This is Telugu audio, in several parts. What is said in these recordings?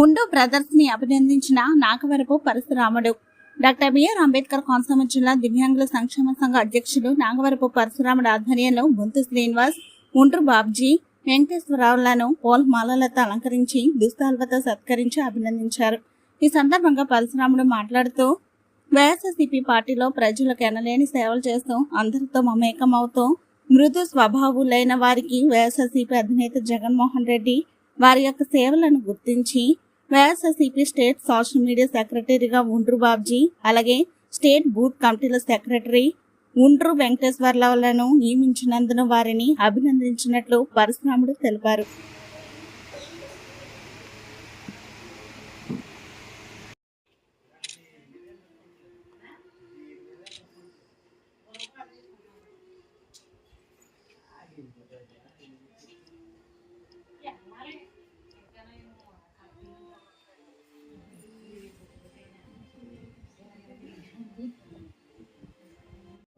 ఉండు బ్రదర్స్ని అభినందించిన నాగవరపు పరశురాముడు. డాక్టర్ బిఆర్ అంబేద్కర్ కోనసీమ జిల్లా దివ్యాంగుల సంక్షేమ సంఘ అధ్యక్షులు నాగవరపు పరశురాముడు ఆధ్వర్యంలో బొంతు శ్రీనివాస్ ఉండ్రు బాబ్జీ వెంకటేశ్వరరావులను పోల్ మాలలతో అలంకరించి దుస్తాల్వతో సత్కరించి అభినందించారు. ఈ సందర్భంగా పరశురాముడు మాట్లాడుతూ వైఎస్ఆర్సీపీ పార్టీలో ప్రజలకు ఎనలేని సేవలు చేస్తూ అందరితో మమేకమవుతూ మృదు స్వభావులైన వారికి వైఎస్ఆర్సీపీ అధినేత జగన్మోహన్ రెడ్డి వారి యొక్క సేవలను గుర్తించి వైఎస్ఆర్సీపీ స్టేట్ సోషల్ మీడియా సెక్రటరీగా ఉండ్రు బాబ్జీ అలాగే స్టేట్ బూత్ కమిటీల సెక్రటరీ ఉండ్రు వెంకటేశ్వర్లను నియమించినందున వారిని అభినందించినట్లు పరశురాముడు తెలిపారు.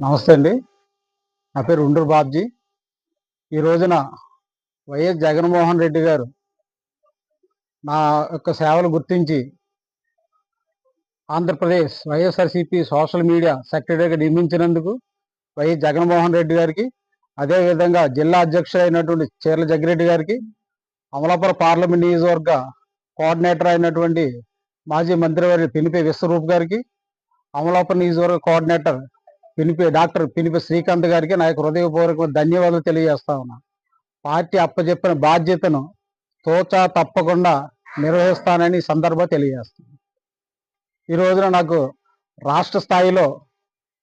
నమస్తే అండి. నా పేరు ఉండ్రు బాబ్జీ. ఈ రోజున వైఎస్ జగన్మోహన్ రెడ్డి గారు నా యొక్క సేవలు గుర్తించి ఆంధ్రప్రదేశ్ వైఎస్ఆర్సిపి సోషల్ మీడియా సెక్రటరీగా నియమించినందుకు వైఎస్ జగన్మోహన్ రెడ్డి గారికి అదేవిధంగా జిల్లా అధ్యక్షుడైనటువంటి చీర్ల జగ్గిరెడ్డి గారికి అమలాపురం పార్లమెంట్ నియోజకవర్గ కోఆర్డినేటర్ అయినటువంటి మాజీ మంత్రివర్య పినిపే విశ్వరూప్ గారికి అమలాపురం నియోజకవర్గ కోఆర్డినేటర్ పినిపి డాక్టర్ పినిపి శ్రీకాంత్ గారికి నా యొక్క హృదయపూర్వక ధన్యవాదాలు తెలియజేస్తా ఉన్నా. పార్టీ అప్పచెప్పిన బాధ్యతను తోచా తప్పకుండా నిర్వహిస్తానని ఈ తెలియజేస్తాను ఈ రోజున నాకు రాష్ట్ర స్థాయిలో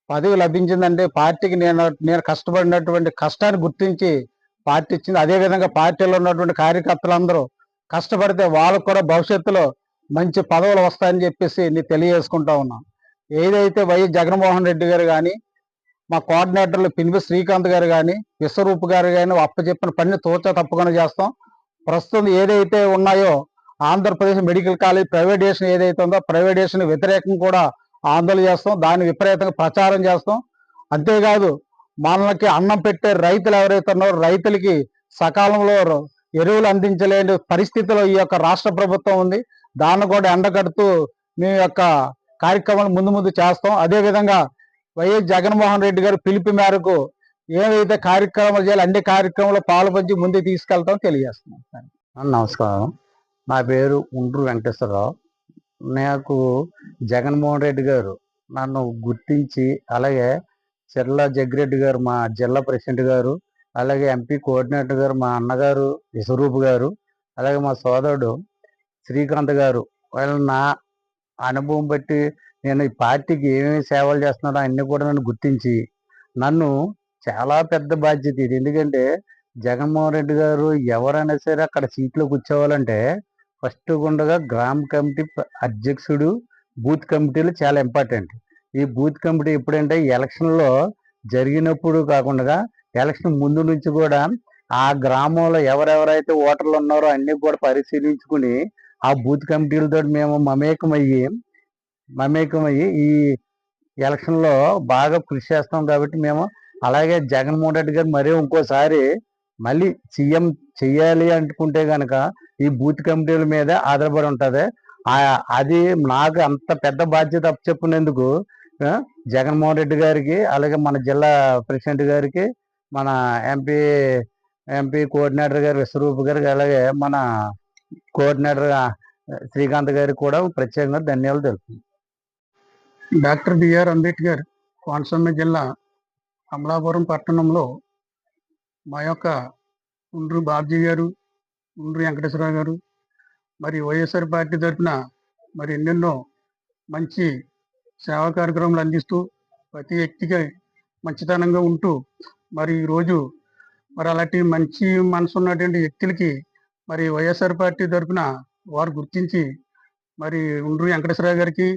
పదవి లభించిందంటే పార్టీకి నేను నేను కష్టపడినటువంటి కష్టాన్ని గుర్తించి పార్టీ ఇచ్చింది. అదేవిధంగా పార్టీలో ఉన్నటువంటి కార్యకర్తలందరూ కష్టపడితే వాళ్ళకు కూడా భవిష్యత్తులో మంచి పదవులు వస్తాయని చెప్పేసి నేను తెలియజేసుకుంటా ఉన్నాను ఏదైతే వైఎస్ జగన్మోహన్ రెడ్డి గారు కానీ మా కోఆర్డినేటర్లు పినిపి శ్రీకాంత్ గారు కానీ విశ్వరూప్ గారు కానీ అప్పచెప్పిన పని తోచ తప్పకుండా చేస్తాం. ప్రస్తుతం ఏదైతే ఉన్నాయో ఆంధ్రప్రదేశ్ మెడికల్ కాలేజ్ ప్రైవేటేషన్ ఏదైతే ఉందో ప్రైవేటేషన్ వ్యతిరేకం కూడా ఆందోళన చేస్తాం. దాని విపరీతంగా ప్రచారం చేస్తాం. అంతేకాదు మనకి అన్నం పెట్టే రైతులు ఎవరైతే ఉన్నారో రైతులకి సకాలంలో ఎరువులు అందించలేని పరిస్థితిలో ఈ యొక్క రాష్ట్ర ప్రభుత్వం ఉంది. దాన్ని కూడా ఎండగడుతూ మీ యొక్క కార్యక్రమాలు ముందు ముందు చేస్తాం. అదే విధంగా వైఎస్ జగన్మోహన్ రెడ్డి గారు పిలుపు మేరకు ఏవైతే కార్యక్రమాలు చేయాలి అన్ని కార్యక్రమంలో పాల్పంచి ముందుకు తీసుకెళ్తాం తెలియజేస్తున్నాం. నమస్కారం. నా పేరు ఉండ్రు వెంకటేశ్వరరావు. నాకు జగన్మోహన్ రెడ్డి గారు నన్ను గుర్తించి అలాగే చెర్ల జగ్గిరెడ్డి గారు మా జిల్లా ప్రెసిడెంట్ గారు అలాగే ఎంపీ కోఆర్డినేటర్ గారు మా అన్నగారు విశ్వరూప్ గారు అలాగే మా సోదరుడు శ్రీకాంత్ గారు. వాళ్ళు నా అనుభవం బట్టి నేను ఈ పార్టీకి ఏమేమి సేవలు చేస్తున్నానో అన్ని కూడా నన్ను గుర్తించి నన్ను చాలా పెద్ద బాధ్యత ఇది. ఎందుకంటే జగన్మోహన్ రెడ్డి గారు ఎవరైనా సరే అక్కడ సీట్లో కూర్చోవాలంటే ఫస్ట్ గుండగా గ్రామ కమిటీ అధ్యక్షుడు బూత్ కమిటీలు చాలా ఇంపార్టెంట్ ఈ బూత్ కమిటీ ఎప్పుడంటే ఎలక్షన్లో జరిగినప్పుడు కాకుండా ఎలక్షన్ ముందు నుంచి కూడా ఆ గ్రామంలో ఎవరెవరైతే ఓటర్లు ఉన్నారో అన్ని కూడా పరిశీలించుకుని ఆ బూత్ కమిటీలతో మేము మమేకమయ్యి మమేకమయ్యి ఈ ఎలక్షన్లో బాగా కృషి చేస్తాం కాబట్టి మేము అలాగే జగన్మోహన్ రెడ్డి గారు మరీ ఇంకోసారి మళ్ళీ సీఎం చెయ్యాలి అనుకుంటే కనుక ఈ బూత్ కమిటీల మీద ఆధారపడి ఉంటుంది. అది నాకు అంత పెద్ద బాధ్యత అప్పచెప్పినందుకు జగన్మోహన్ రెడ్డి గారికి అలాగే మన జిల్లా ప్రెసిడెంట్ గారికి మన ఎంపీ ఎంపీ కోఆర్డినేటర్ గారు విశ్వరూప్ గారికి అలాగే మన కోఆర్డినేటర్ శ్రీకాంత్ గారికి కూడా ప్రత్యేకంగా ధన్యవాదాలు తెలుపుతుంది డాక్టర్ బిఆర్ అంబేద్కర్ కోనసీమ జిల్లా అమలాపురం పట్టణంలో మా యొక్క ఉండ్రు బాబ్జీ గారు ఉండ్రు వెంకటేశ్వరరావు గారు మరి వైఎస్ఆర్ పార్టీ తరఫున మరి ఎన్నెన్నో మంచి సేవా కార్యక్రమాలు అందిస్తూ ప్రతి వ్యక్తికి మంచితనంగా ఉంటూ మరి ఈరోజు మరి అలాంటి మంచి మనసు ఉన్నటువంటి వ్యక్తులకి మరి వైఎస్ఆర్ పార్టీ తరఫున వారు గుర్తించి మరి ఉండ్రు వెంకటేశ్వరరావు గారికి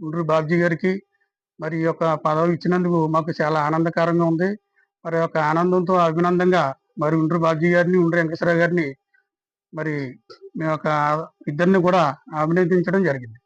ఉండ్రు బాబ్జీ గారికి మరి ఈ యొక్క పదవి ఇచ్చినందుకు మాకు చాలా ఆనందకరంగా ఉంది. మరి యొక్క ఆనందంతో అభినందంగా మరి ఉండ్రు బాబ్జీ గారిని ఉండ్రు వెంకటేశ్వర గారిని మరి మీ యొక్క ఇద్దరిని కూడా అభినందించడం జరిగింది.